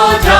Lord.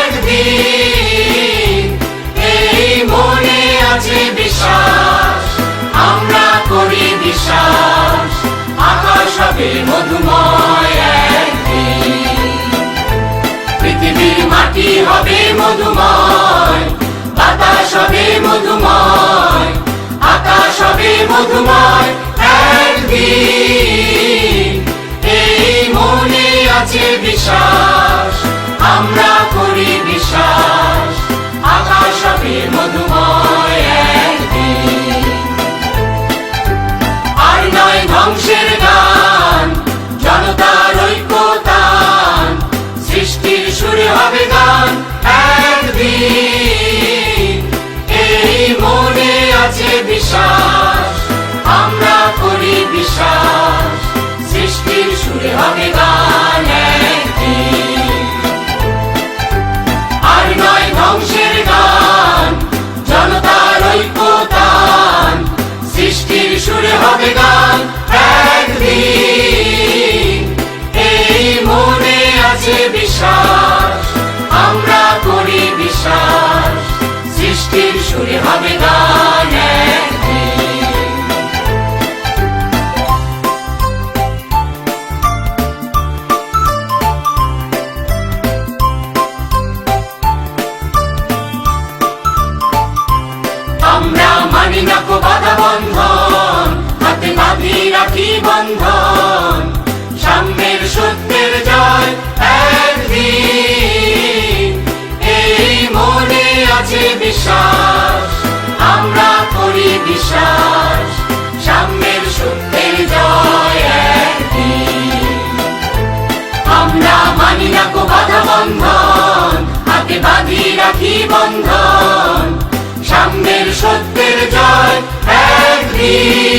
একদিন, এই মনে আছে বিশ্বাস, আমরা করি বিশ্বাস, আকাশ হবে মধুময় পৃথিবীর মাটি হবে মধুময়, বাতাস হবে মধুময়, আকাশ হবে মধুময় এই মনে আছে বিশ্বাস হবে গান আছে বিশ্বাস, আমরা করি বিশ্বাস সাম্যের সত্যের জয় আমরা মানি না কো বাধা বন্ধন, হাতে বাঁধি রাখি বন্ধন, সামনের সত্যের জয় একদিন।